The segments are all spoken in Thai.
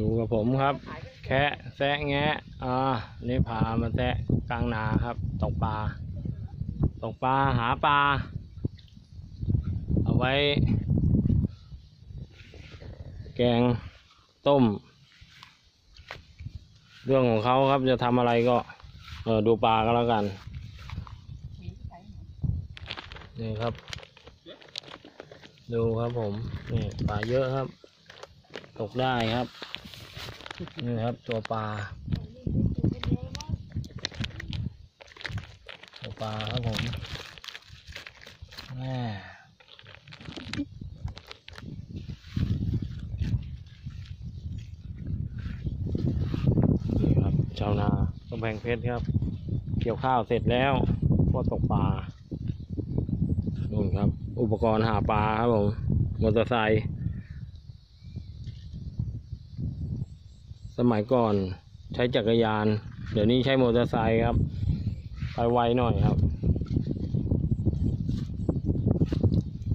อยู่กับผมครับ แคะแซะแงะอ่านี่พามาแซะกลางนาครับ ตกปลา ตกปลาหาปลา เอาไว้ แกงต้ม เรื่องของเขาครับจะทำอะไรก็ เออดูปลาก็แล้วกัน นี่ครับ ดูครับผม นี่ปลาเยอะครับ ตกได้ครับนี่ครับตัวปลาตัวปลาครับผมแม่นี่ครับชาวนากำแพงเพชรครับ เกี่ยวข้าวเสร็จแล้วก็ตกปลานู่นครับ อุปกรณ์หาปลาครับผม มอเตอร์ไซค์ สมัยก่อนใช้จักรยาน เดี๋ยวนี้ใช้มอเตอร์ไซค์ครับ ไปไวหน่อยครับ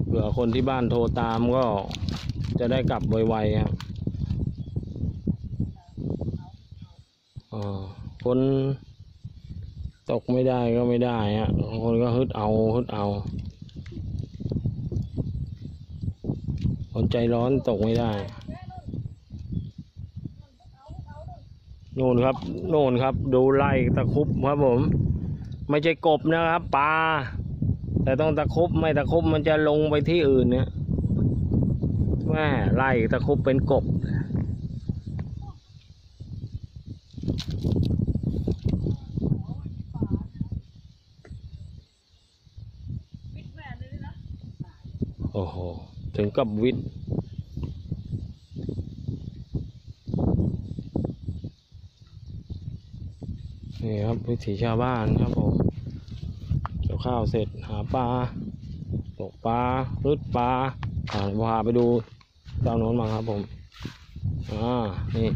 เผื่อคนที่บ้านโทรตามก็จะได้กลับไวๆครับอ่าคนตกไม่ได้ก็ไม่ได้ฮะบางคนก็ฮึดเอาฮึดเอาคนใจร้อนตกไม่ได้ โน่นครับ โน่นครับ ดูไล่ตะคุบครับผม ไม่ใช่กบนะครับปลาแต่ต้องตะคุบไม่ตะคุบมันจะลงไปที่อื่นเนี่ยแม่ไล่ตะคุบเป็นกบโอ้โห ถึงกับวิทย์ นี่ครับวิถีชาวบ้านครับผมเกี่ยวข้าวเสร็จหาปลาตกปลารึดปลาอ่าเดี๋ยวพาไปดูเจ้าโน้นมาครับผมอ่านี่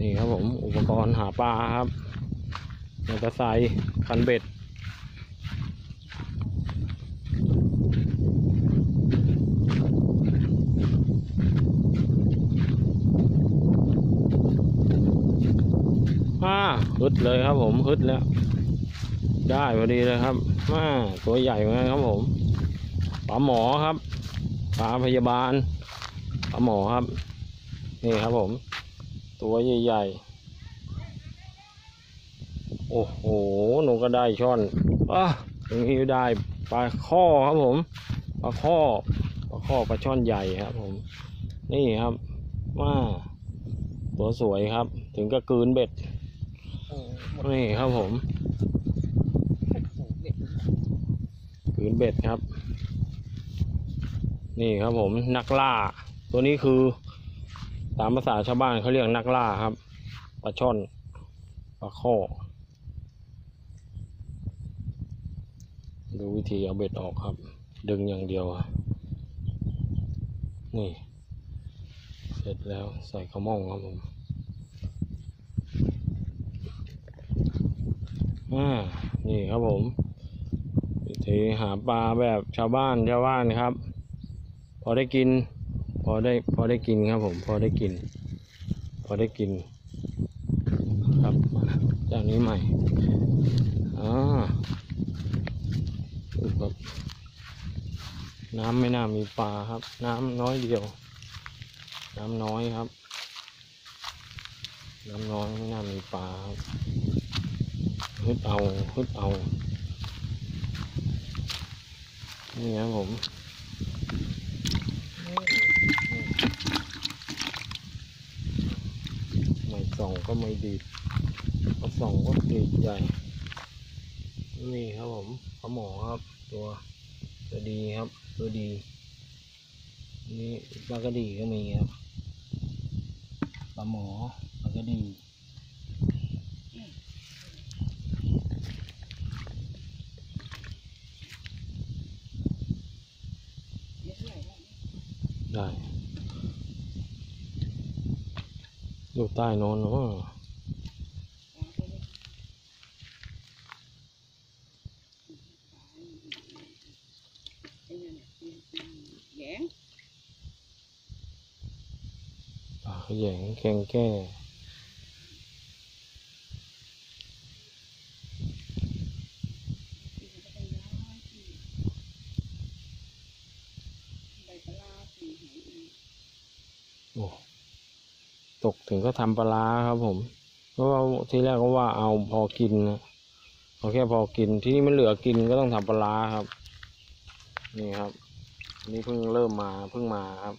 นี่ครับผม อุปกรณ์หาปลาครับมอเตอร์ไซค์คันเบ็ด อ่า ฮึดเลยครับผมฮึดแล้ว ได้พอดีเลยครับอ่าตัวใหญ่เหมือนกันครับผมปลาหมอครับปลาพยาบาลปลาหมอครับ นี่ครับผม ตัวใหญ่ๆโอ้โหหนูก็ได้ช่อนอะตรงนี้ได้ปลาข้อครับผมปลาข้อปลาข้อปลาช่อนใหญ่ครับ ผม นี่ครับว่าตัวสวยครับ ถึงก็กืนเบ็ด นี่ครับผมขืนเบ็ดครับ นี่ครับผมนักล่า ตัวนี้คือตามภาษาชาวบ้านเขาเรียกนักล่าครับปลาช่อนปลาข้อดูวิธีเอาเบ็ดออกครับ ดึงอย่างเดียวอะนี่ เสร็จแล้วใส่ข้าวม่องครับผม อ่านี่ครับผมวิธีหาปลาแบบชาวบ้านชาวบ้านครับ พอได้กิน พอได้พอได้กินครับผม พอได้กิน พอได้กิน ครับมาจากนี้ใหม่อ่าดูครับน้ำไม่น่ามีปลาครับ น้ำน้อยเดียว น้ำน้อยครับ น้ำน้อยไม่น่ามีปลาครับ ฮึดเอาฮึดเอา นี่ครับผมไม่ส่องก็ไม่ดีดก็ส่องก็ดีดใหญ่ นี่ครับผมปลาหมอครับ ตัวตัวดีครับ ตัวดี นี่ปลากระดีก็มีครับปลาหมอปลากระดีอยู่ ใต้โนอนเนาะแหงปลาขยงแกงแก้โอ้ ตกถึงก็ทำปลาครับ ผม เพราะว่าทีแรกก็ว่าเอาพอกินนะเอาแค่พอกินที่นี่มันเหลือกินก็ต้องทำปลาร้าครับ นี่ครับ นี่เพิ่งเริ่มมาเพิ่งมาครับ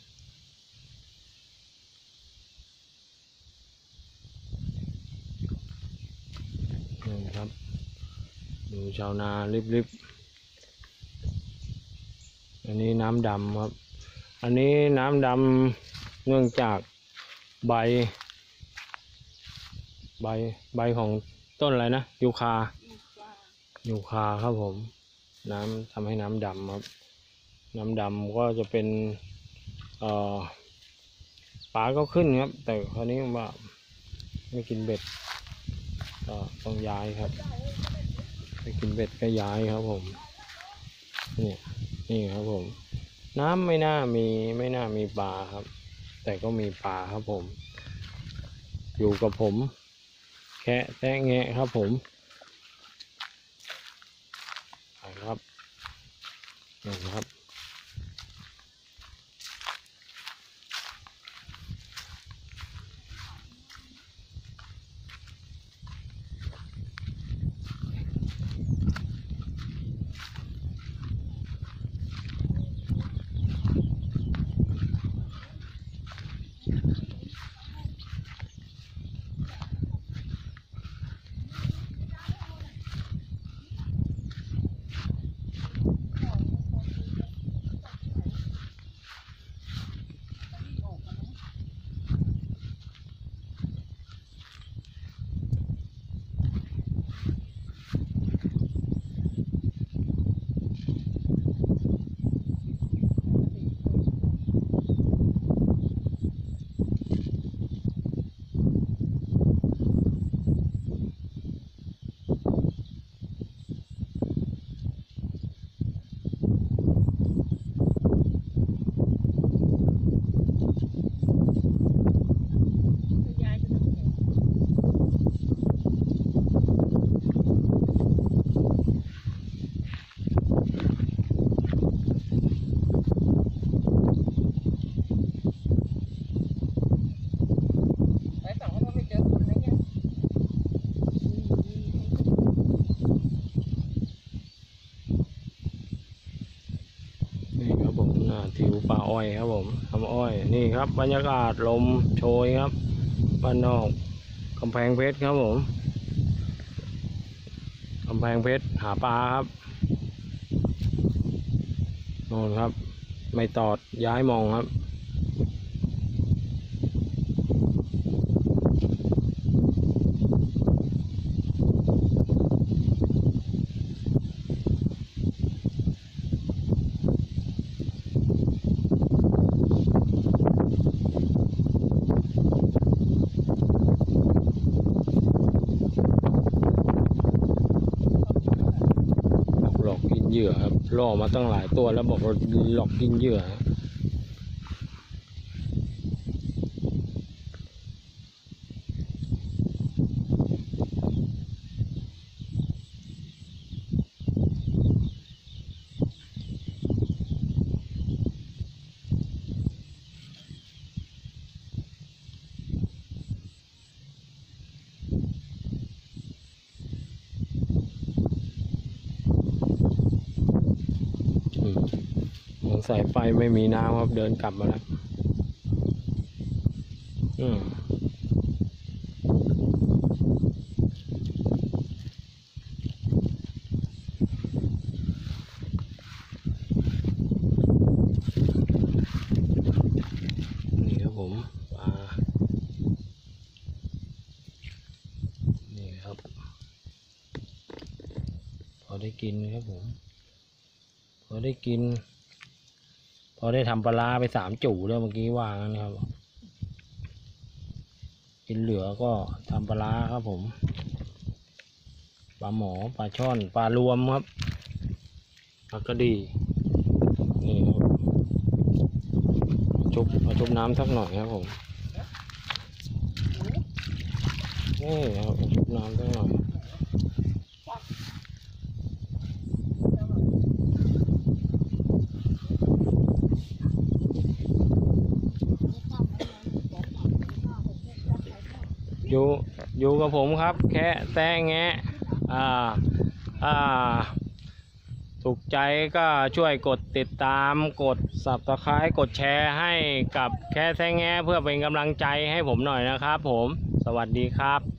นี่ครับ ดูชาวนาริบๆอันนี้น้ำดำครับ อันนี้น้ำดำเนื่องจาก ใบ ใบใบของต้นอะไรนะยูคายูคาครับผม น้ำทำให้น้ำดำครับ น้ำดำก็จะเป็นเอ่อปลาก็ขึ้นครับ แต่คราวนี้ว่าไม่กินเบ็ดก็ต้องย้ายครับไม่กินเบ็ดก็ย้ายครับผมเนี่ยนี่ครับผม น้ำไม่น่ามีไม่น่ามีปลาครับ แต่ก็มีปลาครับผม อยู่กับผม แค่แทะแงะครับผมนะครับนี่ครับ ทิวป่าอ้อยครับผมทำอ้อยนี่ครับ บรรยากาศลมโชยครับบ้านนอกกำแพงเพชรครับผมกำแพงเพชรหาปลาครับโน่นครับ ไม่ตอดย้ายมองครับ หลอกกินเห ยื่อครับล่อมาตั้งหลายตัวแล้วบอกว่าหลอกกินเหยื่อ สงสัยไฟไม่มีน้ำครับเดินกลับมาแล้วอืมนี่ครับผมปลานี่ครับพอได้กินครับผม พอได้กิน พอได้ทำปลาไปสามจู่แล้วเมื่อกี้ว่างั้นครับกินเหลือก็ทำปลาครับผมปลาหมอปลาช่อนปลารวมครับปลากระดีนี่ครับชุบเอาชุบน้ำสักหน่อยครับผมนี่ครับชุบน้ำสักหน่อย อยู่อยู่กับผมครับ แค่แตะแงะอ่าอ่าถูกใจก็ช่วยกดติดตามกด subscribe กดแชร์ให้กับแค่แท้แงะเพื่อเป็นกำลังใจให้ผมหน่อยนะครับผมสวัสดีครับ